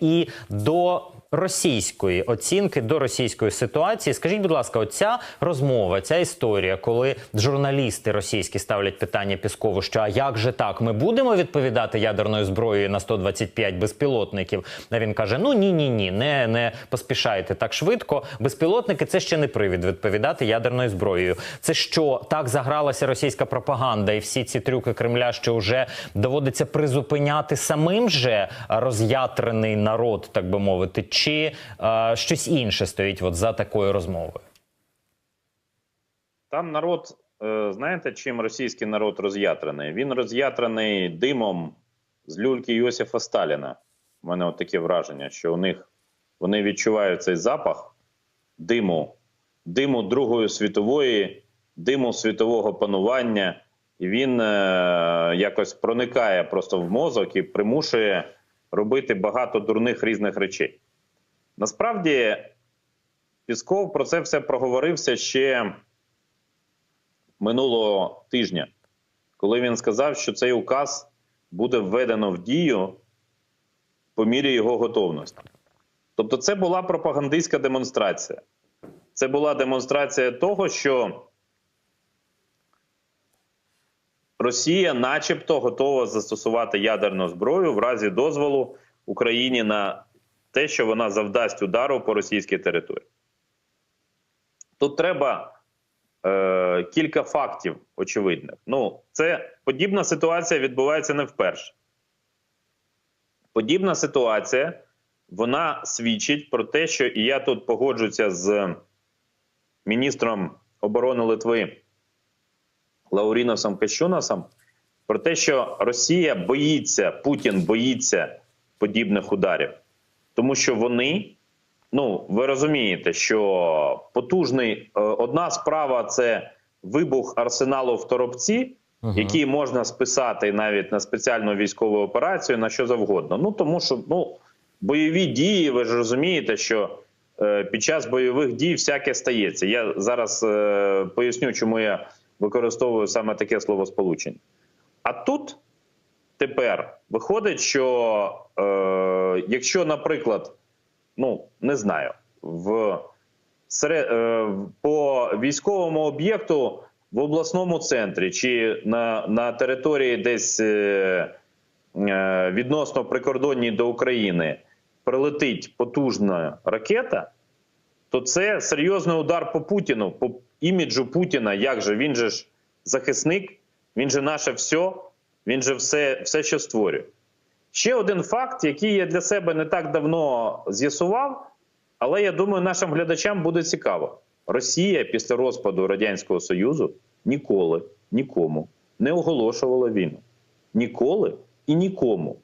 і до російської оцінки, до російської ситуації. Скажіть, будь ласка, оця розмова, ця історія, коли журналісти російські ставлять питання Піскову, що а як же так? Ми будемо відповідати ядерною зброєю на 125 безпілотників. А він каже: Ну ні, ні, ні, не, не поспішайте так швидко. Безпілотники це ще не привід відповідати ядерною зброєю. Це що так загралася російська пропаганда, і всі ці трюки Кремля, що вже доводиться призупиняти самим же роз'ятрений народ, так би мовити, чи е, щось інше стоїть от за такою розмовою? Там народ, е, знаєте, чим російський народ роз'ятрений? Він роз'ятрений димом з люльки Йосифа Сталіна. У мене от таке враження, що у них вони відчувають цей запах диму, диму Другої світової, диму світового панування, і він е, якось проникає просто в мозок і примушує робити багато дурних різних речей. Насправді, Пісков про це все проговорився ще минулого тижня, коли він сказав, що цей указ буде введено в дію по мірі його готовності. Тобто, це була пропагандистська демонстрація. Це була демонстрація того, що Росія, начебто, готова застосувати ядерну зброю в разі дозволу Україні на те, що вона завдасть удару по російській території. Тут треба е, кілька фактів очевидних. Ну, це подібна ситуація відбувається не вперше. Подібна ситуація вона свідчить про те, що і я тут погоджуся з міністром оборони Литви Лауріносом Кащунасом про те, що Росія боїться, Путін боїться подібних ударів, тому що вони. Ну, ви розумієте, що потужний е, одна справа це вибух арсеналу в Торопці, Ага. який можна списати навіть на спеціальну військову операцію на що завгодно. Ну тому що ну бойові дії, ви ж розумієте, що е, під час бойових дій всяке стається. Я зараз е, поясню, чому я використовую саме таке словосполучення. А тут тепер виходить, що е, якщо, наприклад, ну не знаю, в серед, е, по військовому об'єкту в обласному центрі чи на, на території десь е, е, відносно прикордонній до України прилетить потужна ракета, то це серйозний удар по Путіну, по іміджу Путіна. Як же він же ж захисник, він же наше все, він же все, все що створює. Ще один факт, який я для себе не так давно з'ясував, але я думаю, нашим глядачам буде цікаво. Росія після розпаду Радянського Союзу ніколи нікому не оголошувала війну. Ніколи і нікому.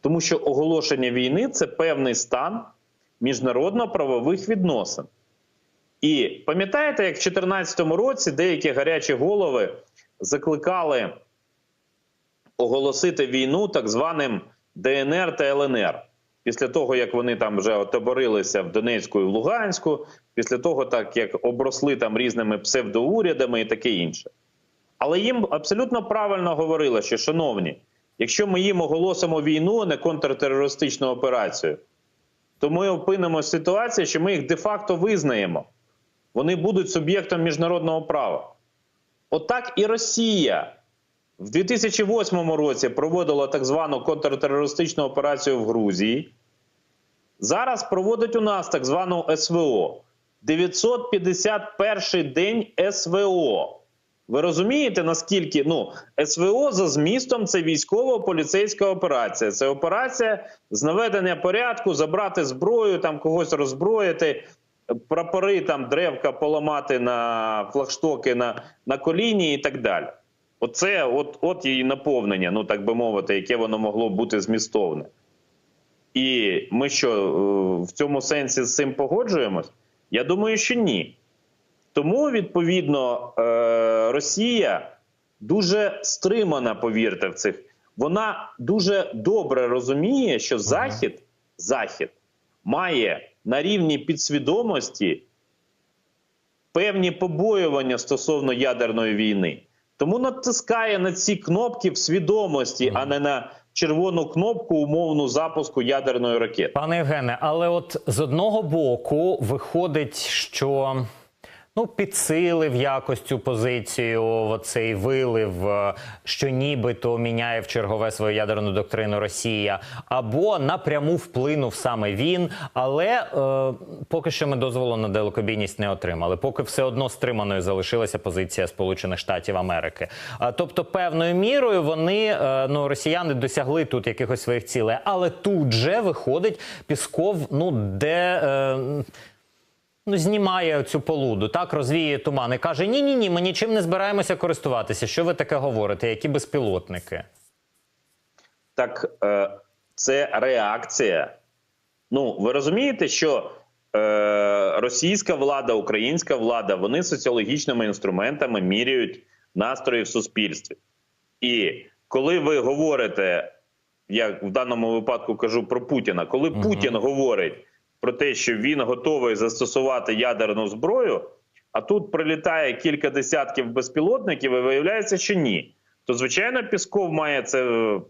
Тому що оголошення війни це певний стан міжнародно-правових відносин. І пам'ятаєте, як в 2014 році деякі гарячі голови закликали оголосити війну так званим ДНР та ЛНР. Після того, як вони там вже отоборилися в Донецьку і в Луганську, після того, так як обросли там різними псевдоурядами і таке інше. Але їм абсолютно правильно говорили, що, шановні, якщо ми їм оголосимо війну, а не контртерористичну операцію, то ми опинимося в ситуації, що ми їх де-факто визнаємо. Вони будуть суб'єктом міжнародного права. Отак і Росія в 2008 році проводила так звану контртерористичну операцію в Грузії. Зараз проводить у нас так звану СВО. 951 день СВО. Ви розумієте, наскільки ну, СВО за змістом це військово-поліцейська операція. Це операція з наведення порядку, забрати зброю, там когось роззброїти, прапори, там древка поламати на флагштоки на, на коліні і так далі. Оце от, от її наповнення, ну так би мовити, яке воно могло бути змістовне. І ми що е, в цьому сенсі з цим погоджуємось? Я думаю, що ні. Тому, відповідно, е, Росія дуже стримана, повірте, в цих. Вона дуже добре розуміє, що Захід, Захід має на рівні підсвідомості певні побоювання стосовно ядерної війни. Тому натискає на ці кнопки в свідомості, а не на червону кнопку умовну запуску ядерної ракети. Пане Євгене, але от з одного боку виходить, що ну підсилив якось цю позицію, оцей вилив, е, що нібито міняє в чергове свою ядерну доктрину Росія, або напряму вплинув саме він. Але е, поки що ми дозволу на далекобійність не отримали. Поки все одно стриманою залишилася позиція Сполучених Штатів Америки. А, тобто, певною мірою вони е, ну росіяни досягли тут якихось своїх цілей, але тут же виходить Пісков, ну де. Е, Ну, знімає цю полуду, так розвіє туман і каже: Ні, ні, ні, ми нічим не збираємося користуватися. Що ви таке говорите? Які безпілотники? Так е, це реакція. Ну, ви розумієте, що е, російська влада, українська влада, вони соціологічними інструментами міряють настрої в суспільстві. І коли ви говорите, я в даному випадку кажу про Путіна, коли. Путін говорить про те, що він готовий застосувати ядерну зброю, а тут прилітає кілька десятків безпілотників, і виявляється, що ні. То звичайно, Пісков має це е,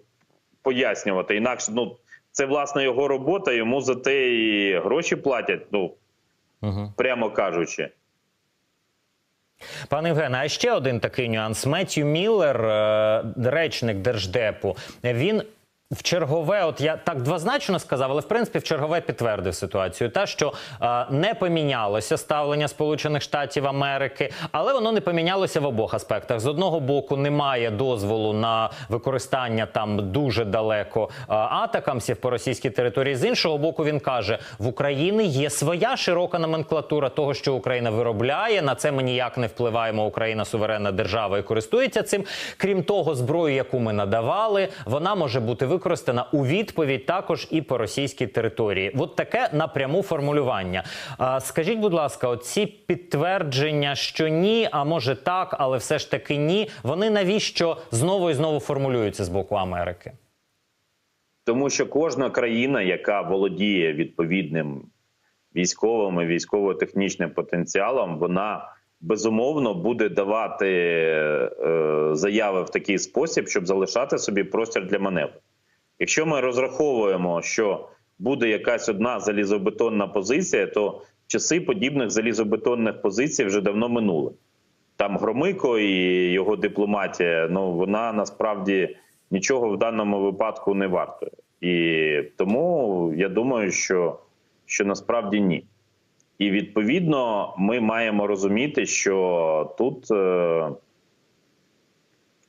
пояснювати. Інакше ну це власне його робота. Йому за те і гроші платять. Ну Угу. прямо кажучи. Пане Євгене, а ще один такий нюанс. Меттью Міллер, е, речник держдепу, він. В чергове, от я так двозначно сказав, але в принципі в чергове підтвердив ситуацію. Та що е, не помінялося ставлення Сполучених Штатів Америки, але воно не помінялося в обох аспектах. З одного боку, немає дозволу на використання там дуже далеко е, атакамсів по російській території. З іншого боку, він каже: в Україні є своя широка номенклатура того, що Україна виробляє. На це ми ніяк не впливаємо. Україна суверенна держава і користується цим. Крім того, зброю, яку ми надавали, вона може бути використана у відповідь також і по російській території. От таке напряму формулювання. Скажіть, будь ласка, оці підтвердження, що ні, а може так, але все ж таки ні. Вони навіщо знову і знову формулюються з боку Америки? Тому що кожна країна, яка володіє відповідним військовим і військово-технічним потенціалом, вона безумовно буде давати е, заяви в такий спосіб, щоб залишати собі простір для маневру. Якщо ми розраховуємо, що буде якась одна залізобетонна позиція, то часи подібних залізобетонних позицій вже давно минули. Там Громико і його дипломатія, ну вона насправді нічого в даному випадку не вартує. І тому я думаю, що, що насправді ні. І відповідно ми маємо розуміти, що тут е,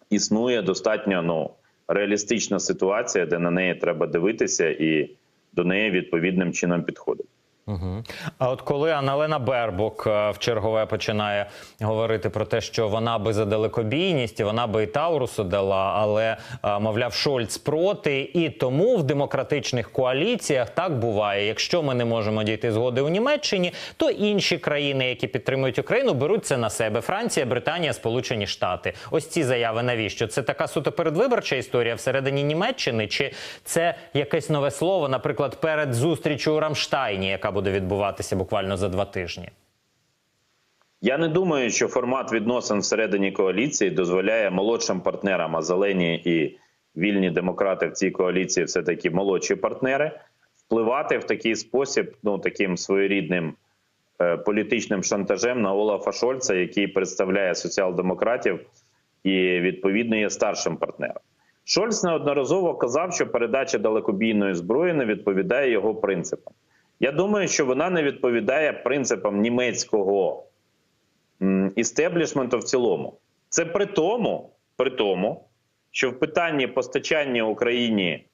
існує достатньо ну, реалістична ситуація, де на неї треба дивитися і до неї відповідним чином підходити. Угу. А от коли Аналена Бербок е, в чергове починає говорити про те, що вона би за далекобійність, і вона би і Таурусу дала, але е, мовляв, Шольц проти, і тому в демократичних коаліціях так буває. Якщо ми не можемо дійти згоди у Німеччині, то інші країни, які підтримують Україну, беруть це на себе: Франція, Британія, Сполучені Штати. Ось ці заяви. Навіщо це така суто передвиборча історія всередині Німеччини? Чи це якесь нове слово, наприклад, перед зустрічю у Рамштайні, яка буде відбуватися буквально за два тижні? Я не думаю, що формат відносин всередині коаліції дозволяє молодшим партнерам, а зелені і вільні демократи в цій коаліції все таки молодші партнери, впливати в такий спосіб, ну таким своєрідним е, політичним шантажем на Олафа Шольца, який представляє соціал-демократів і відповідно є старшим партнером. Шольц неодноразово казав, що передача далекобійної зброї не відповідає його принципам. Я думаю, що вона не відповідає принципам німецького істеблішменту в цілому. Це при тому, при тому, що в питанні постачання Україні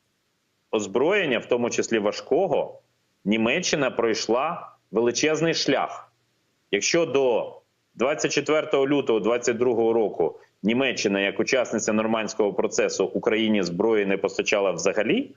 озброєння, в тому числі важкого, Німеччина пройшла величезний шлях. Якщо до 24 лютого 2022 року Німеччина, як учасниця нормандського процесу, Україні зброї не постачала взагалі,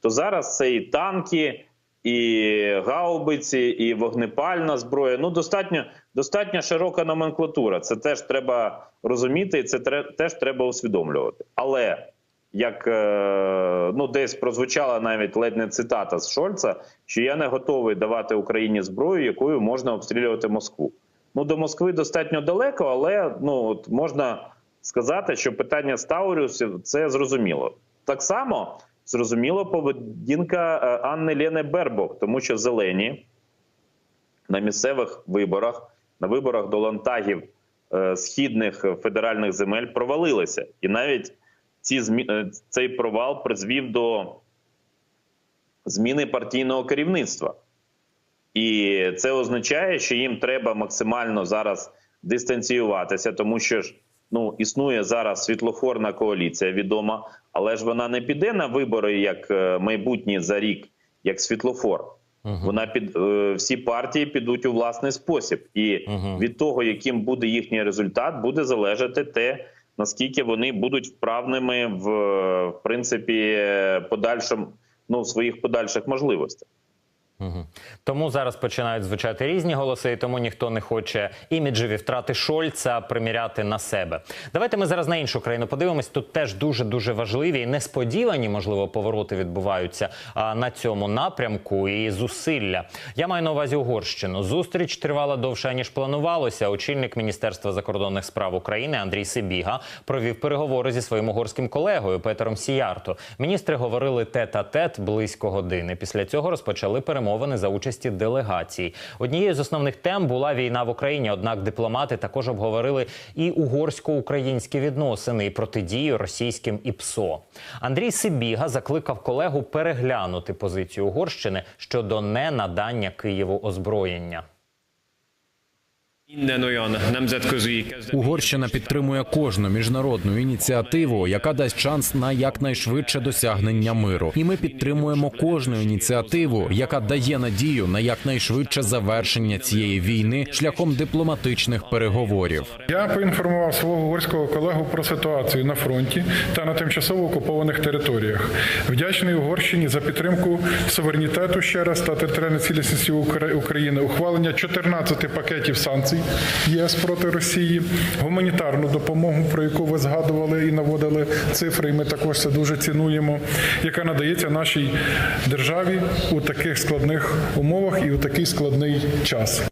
то зараз це і танки, і гаубиці, і вогнепальна зброя. Ну достатньо достатньо широка номенклатура. Це теж треба розуміти, і це теж треба усвідомлювати. Але як е, ну десь прозвучала навіть ледь не цитата з Шольца, що я не готовий давати Україні зброю, якою можна обстрілювати Москву. Ну до Москви достатньо далеко, але ну от можна сказати, що питання з це зрозуміло. Так само зрозуміло поведінка е, Анни Лєни Бербок, тому що зелені на місцевих виборах, на виборах до лантагів е, східних федеральних земель провалилися. І навіть ці е, цей провал призвів до зміни партійного керівництва. І це означає, що їм треба максимально зараз дистанціюватися, тому що ж ну існує зараз світлофорна коаліція відома, але ж вона не піде на вибори як майбутнє за рік, як світлофор. Вона під е, всі партії підуть у власний спосіб, і Мгм. від того, яким буде їхній результат, буде залежати те, наскільки вони будуть вправними в, е, в принципі подальшому ну своїх подальших можливостях. Тому зараз починають звучати різні голоси, і тому ніхто не хоче іміджеві втрати Шольца приміряти на себе. Давайте ми зараз на іншу країну подивимось. Тут теж дуже дуже важливі і несподівані, можливо, повороти відбуваються а, на цьому напрямку і зусилля. Я маю на увазі Угорщину. Зустріч тривала довше ніж планувалося. Очільник Міністерства закордонних справ України Андрій Сибіга провів переговори зі своїм угорським колегою Петером Сіярто. Міністри говорили тет-а-тет близько години. Після цього розпочали перемовини за участі делегацій. Однією з основних тем була війна в Україні. Однак дипломати також обговорили і угорсько-українські відносини і протидію російським ІПСО. Андрій Сибіга закликав колегу переглянути позицію Угорщини щодо ненадання Києву озброєння. Угорщина підтримує кожну міжнародну ініціативу, яка дасть шанс на якнайшвидше досягнення миру. І ми підтримуємо кожну ініціативу, яка дає надію на якнайшвидше завершення цієї війни шляхом дипломатичних переговорів. Я поінформував свого угорського колегу про ситуацію на фронті та на тимчасово окупованих територіях. Вдячний Угорщині за підтримку суверенітету ще раз та територіальної цілісності Укра- України, ухвалення 14 пакетів санкцій ЄС проти Росії, гуманітарну допомогу, про яку ви згадували і наводили цифри. І ми також це дуже цінуємо, яка надається нашій державі у таких складних умовах і у такий складний час.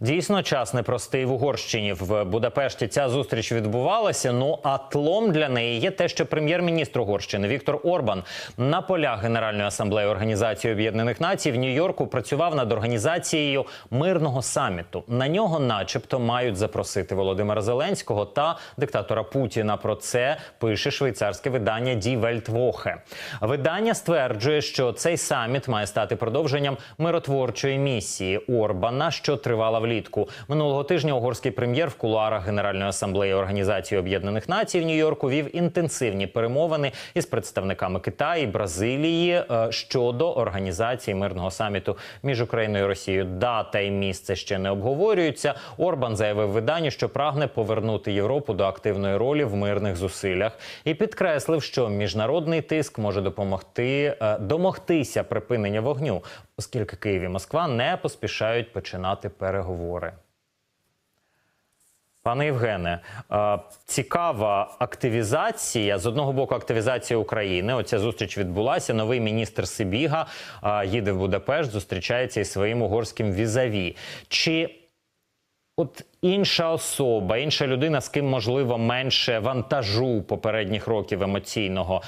Дійсно, час непростий в Угорщині в Будапешті. Ця зустріч відбувалася. Ну а тлом для неї є те, що прем'єр-міністр Угорщини Віктор Орбан на полях Генеральної асамблеї Організації Об'єднаних Націй в Нью-Йорку працював над організацією мирного саміту. На нього, начебто, мають запросити Володимира Зеленського та диктатора Путіна. Про це пише швейцарське видання Die Weltwoche. Видання стверджує, що цей саміт має стати продовженням миротворчої місії Орбана, що тривала влітку. Минулого тижня угорський прем'єр в кулуарах Генеральної асамблеї Організації Об'єднаних Націй в Нью-Йорку вів інтенсивні перемовини із представниками Китаю і Бразилії е, щодо організації мирного саміту між Україною і Росією. Дата і місце ще не обговорюються. Орбан заявив виданню, що прагне повернути Європу до активної ролі в мирних зусиллях, і підкреслив, що міжнародний тиск може допомогти е, домогтися припинення вогню, оскільки Київ і Москва не поспішають починати переговори. Пане Євгене, е, цікава активізація з одного боку. Активізація України. Оця зустріч відбулася. Новий міністр Сибіга е, їде в Будапешт, зустрічається із своїм угорським візаві. Чи От інша особа, інша людина, з ким можливо менше вантажу попередніх років емоційного,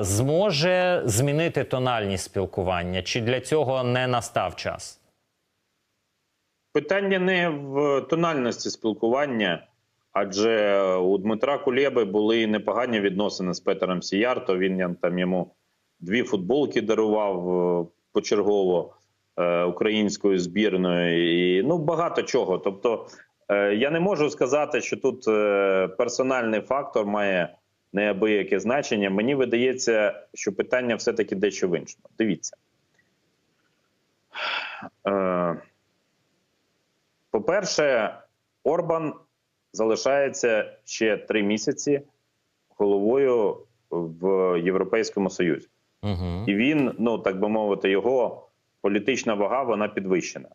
зможе змінити тональність спілкування? Чи для цього не настав час? Питання не в тональності спілкування, адже у Дмитра Кулєби були непогані відносини з Петером Сіярто. Він там йому дві футболки дарував е, почергово українською збірною, і ну багато чого. Тобто, е, я не можу сказати, що тут е, персональний фактор має неабияке значення. Мені видається, що питання все-таки дещо в іншому. Дивіться. Е, по-перше, Орбан залишається ще три місяці головою в Європейському Союзі, Угу. і він, ну так би мовити, його політична вага вона підвищена.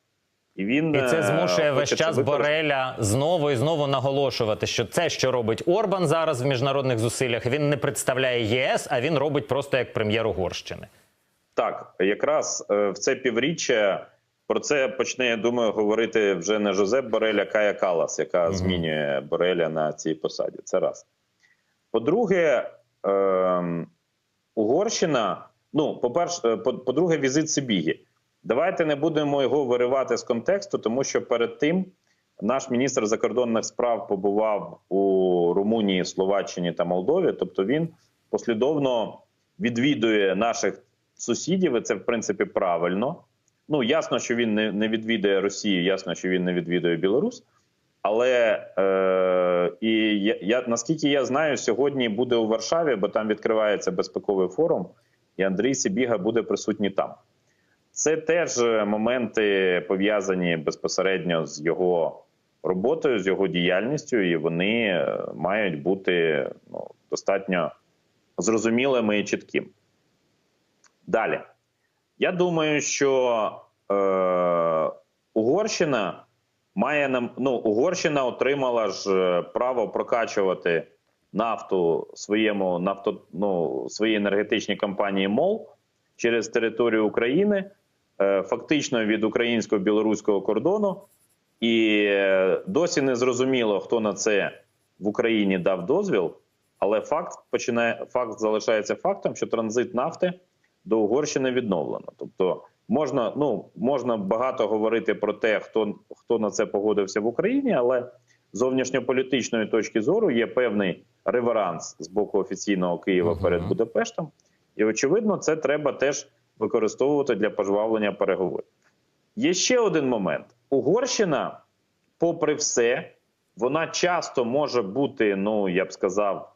І він І це е, змушує весь час. Бореля знову і знову наголошувати, що це, що робить Орбан зараз в міжнародних зусиллях, він не представляє ЄС, а він робить просто як прем'єр Угорщини. Так, якраз е, в це півріччя про це почне, я думаю, говорити вже не Жозеп Борель, а Кая Калас, яка mm -hmm. змінює Бореля на цій посаді. Угорщина, ну, по-перше, е, по- по-друге, візит Сибігі. Давайте не будемо його виривати з контексту, тому що перед тим наш міністр закордонних справ побував у Румунії, Словаччині та Молдові. Тобто він послідовно відвідує наших сусідів, і це в принципі правильно. Ну ясно, що він не, відвідує Росію, ясно, що він не відвідує Білорусь. Але е, і я, я наскільки я знаю, сьогодні буде у Варшаві, бо там відкривається безпековий форум, і Андрій Сибіга буде присутній там. Це теж е, моменти пов'язані безпосередньо з його роботою, з його діяльністю, і вони е, мають бути ну, достатньо зрозумілими і чіткими. Далі. Я думаю, що е, Угорщина має нам. Ну, Угорщина отримала ж е, право прокачувати нафту своєму нафто, ну, своїй енергетичній компанії МОЛ через територію України, фактично від українсько-білоруського кордону. І е, досі не зрозуміло, хто на це в Україні дав дозвіл. Але факт починає факт залишається фактом, що транзит нафти до Угорщини відновлено. Тобто можна, ну можна багато говорити про те, хто хто на це погодився в Україні, але з зовнішньополітичної точки зору є певний реверанс з боку офіційного Києва Мгм. перед Будапештом, і очевидно, це треба теж використовувати для пожвавлення переговорів. Є ще один момент: Угорщина, попри все, вона часто може бути, ну я б сказав,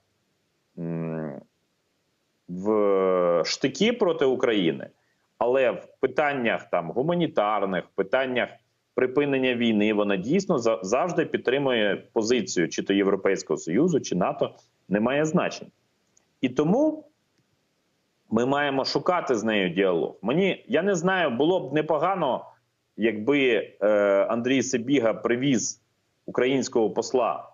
в штики проти України, але в питаннях там гуманітарних, в питаннях припинення війни, вона дійсно завжди підтримує позицію чи то Європейського Союзу, чи НАТО, не має значення. І тому ми маємо шукати з нею діалог. Мені я не знаю, було б непогано, якби е, Андрій Сибіга привіз українського посла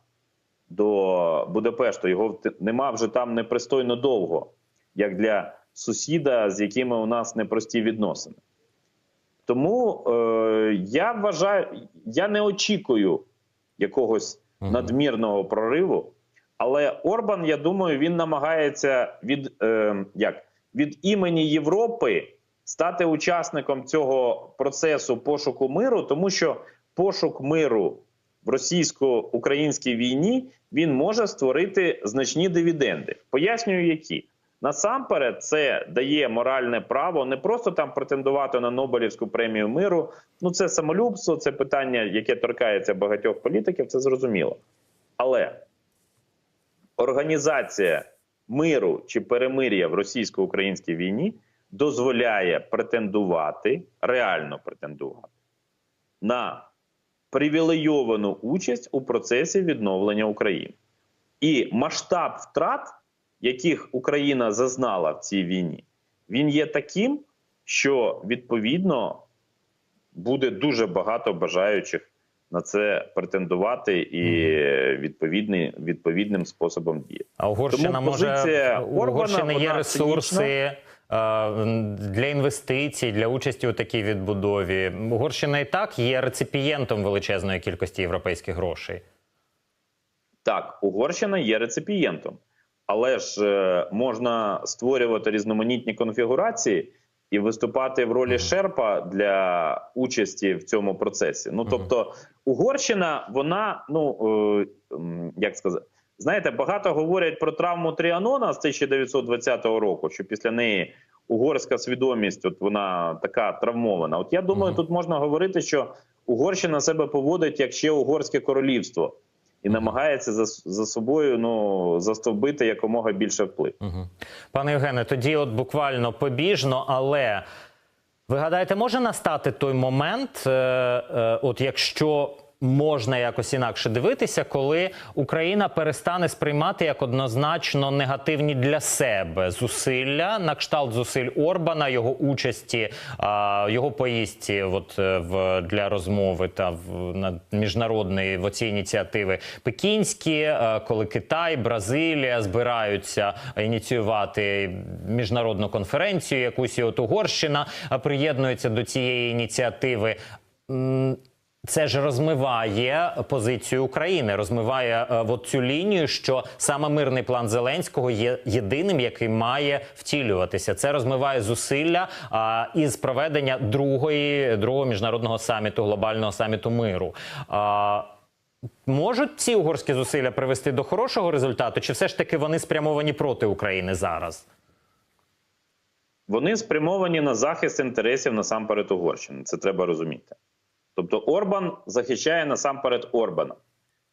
до Будапешту. Його нема вже там непристойно довго, як для сусіда, з якими у нас непрості відносини. Тому е, я вважаю, я не очікую якогось надмірного прориву. Але Орбан, я думаю, він намагається від, е, як, від імені Європи стати учасником цього процесу пошуку миру, тому що пошук миру в російсько-українській війні він може створити значні дивіденди. Пояснюю, які. Насамперед, це дає моральне право не просто там претендувати на Нобелівську премію миру. Ну це самолюбство, це питання, яке торкається багатьох політиків, це зрозуміло. Але організація миру чи перемир'я в російсько-українській війні дозволяє претендувати, реально претендувати на привілейовану участь у процесі відновлення України. І масштаб втрат, яких Україна зазнала в цій війні, він є таким, що відповідно буде дуже багато бажаючих на це претендувати і відповідний, відповідним способом діяти. А Угорщина Тому може у Угорщини є ресурси е, для інвестицій, для участі у такій відбудові. Угорщина і так є реципієнтом величезної кількості європейських грошей. Так, Угорщина є реципієнтом, але ж е, можна створювати різноманітні конфігурації і виступати в ролі шерпа для участі в цьому процесі. Ну тобто, Угорщина, вона ну е, як сказати. Знаєте, багато говорять про травму Тріанона з 1920 року, що після неї угорська свідомість, от вона така травмована. От я думаю, Мгм. тут можна говорити, що Угорщина себе поводить як ще угорське королівство і намагається за, за собою ну застовбити якомога більше вплив. Угу. Пане Євгене, тоді от буквально побіжно, але ви гадаєте, може настати той момент, е, е, от якщо можна якось інакше дивитися, коли Україна перестане сприймати як однозначно негативні для себе зусилля на кшталт зусиль Орбана, його участі, його поїздці, от е, в для розмови та в на міжнародної в оці ініціативи пекінські, е, коли Китай, Бразилія збираються ініціювати міжнародну конференцію, якусь і от Угорщина е, приєднується до цієї ініціативи. Це ж розмиває позицію України, розмиває е, от цю лінію, що саме мирний план Зеленського є єдиним, який має втілюватися. Це розмиває зусилля а, із проведення другої другого міжнародного саміту, глобального саміту миру. А, можуть ці угорські зусилля привести до хорошого результату, чи все ж таки вони спрямовані проти України зараз? Вони спрямовані на захист інтересів насамперед Угорщини. Це треба розуміти. Тобто Орбан захищає насамперед Орбана.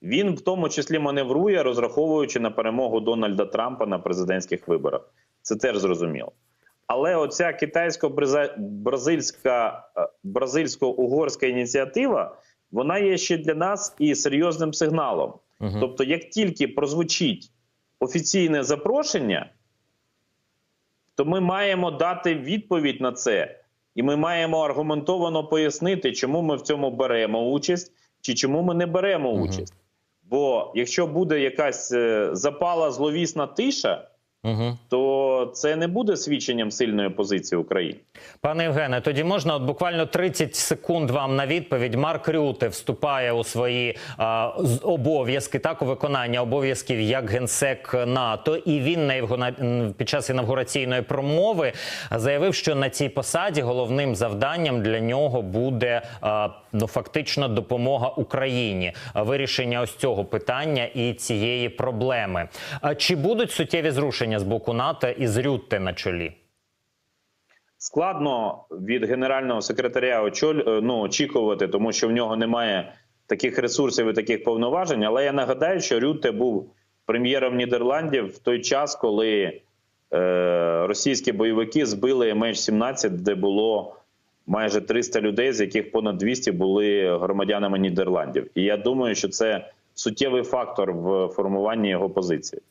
Він в тому числі маневрує, розраховуючи на перемогу Дональда Трампа на президентських виборах. Це теж зрозуміло. Але оця китайсько-бразильська е, бразильсько-угорська ініціатива вона є ще для нас і серйозним сигналом. Тобто, як тільки прозвучить офіційне запрошення, то ми маємо дати відповідь на це, і ми маємо аргументовано пояснити, чому ми в цьому беремо участь, чи чому ми не беремо участь. Бо якщо буде якась е, запала зловісна тиша, Угу. то це не буде свідченням сильної позиції України. Пане Євгене, тоді можна от буквально 30 секунд вам на відповідь. Марк Рюте вступає у свої а, обов'язки, так у виконання обов'язків як генсек НАТО, і він на його на- під час інавгураційної промови заявив, що на цій посаді головним завданням для нього буде а, ну фактично допомога Україні, вирішення ось цього питання і цієї проблеми. А чи будуть суттєві зрушення з боку НАТО із Рютте на чолі? Складно від генерального секретаря е, ну, очікувати, тому що в нього немає таких ресурсів і таких повноважень. Але я нагадаю, що Рютте був прем'єром Нідерландів в той час, коли е, російські бойовики збили MH17, де було майже 300 людей, з яких понад 200 були громадянами Нідерландів. І я думаю, що це суттєвий фактор в формуванні його позиції.